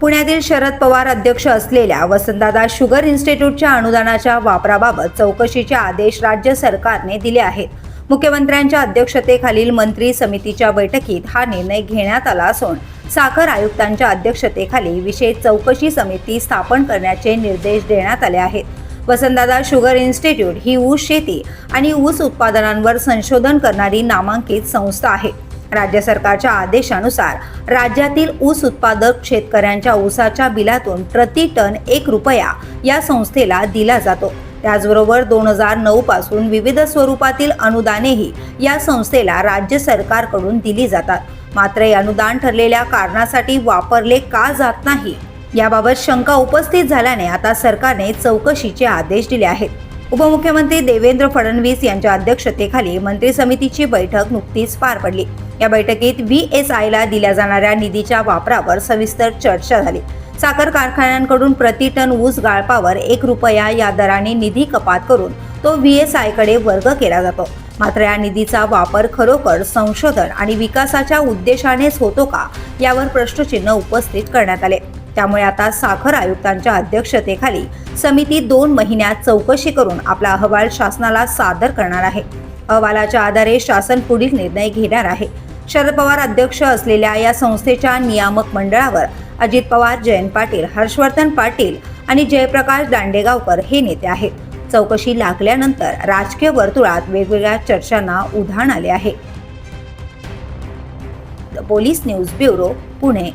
पुण्यातील शरद पवार अध्यक्ष असलेल्या वसंतदादा शुगर इन्स्टिट्यूटच्या अनुदानाच्या वापराबाबत चौकशीचे आदेश राज्य सरकारने दिले आहेत. मुख्यमंत्र्यांच्या अध्यक्षतेखालील मंत्री समितीच्या बैठकीत हा निर्णय घेण्यात आला असून साखर आयुक्तांच्या अध्यक्षतेखाली विशेष चौकशी समिती स्थापन करण्याचे निर्देश देण्यात आले आहेत. वसंतदादा शुगर इन्स्टिट्यूट ही ऊस शेती आणि ऊस उत्पादनांवर संशोधन करणारी नामांकित संस्था आहे. राज्य सरकारच्या आदेशानुसार राज्यातील ऊस उत्पादक शेतकऱ्यांच्या ऊसाच्या बिलातून प्रति टन एक रुपया या संस्थेला दिला जातो. त्याचबरोबर दोन हजार नऊ पासून विविध स्वरूपातील अनुदानेही या संस्थेला राज्य सरकारकडून दिली जातात. मात्र हे अनुदान ठरलेल्या कारणासाठी वापरले का जात नाही याबाबत शंका उपस्थित झाल्याने आता सरकारने चौकशीचे आदेश दिले आहेत. उपमुख्यमंत्री देवेंद्र फडणवीस यांच्या अध्यक्षतेखाली मंत्री समितीची बैठक नुकतीच पार पडली. या बैठकीत व्ही एस आयला दिल्या जाणाऱ्या निधीच्या वापरावर सविस्तर चर्चा झाली. साखर कारखान्यांकडून प्रति टन ऊस गाळपावर एक रुपया या दराने निधी कपात करून तो व्ही एस आयकडे वर्ग केला जातो. मात्र या निधीचा वापर खरोखर संशोधन आणि विकासाच्या उद्देशानेच होतो का यावर प्रश्नचिन्ह उपस्थित करण्यात आले. त्यामुळे आता साखर आयुक्तांच्या अध्यक्षतेखाली समिती दोन महिन्यात चौकशी करून आपला अहवाल शासनाला सादर करणार आहे. अहवालाच्या आधारे शासन पुढील निर्णय घेणार आहे. शरद पवार अध्यक्ष असलेल्या या संस्थेच्या नियामक मंडळावर अजित पवार जयंत पाटील हर्षवर्धन पाटील आणि जयप्रकाश दांडेगावकर हे नेते आहेत. चौकशी लागल्यानंतर राजकीय वर्तुळात वेगवेगळ्या चर्चांना उधाण आले आहे. Police news bureau Pune.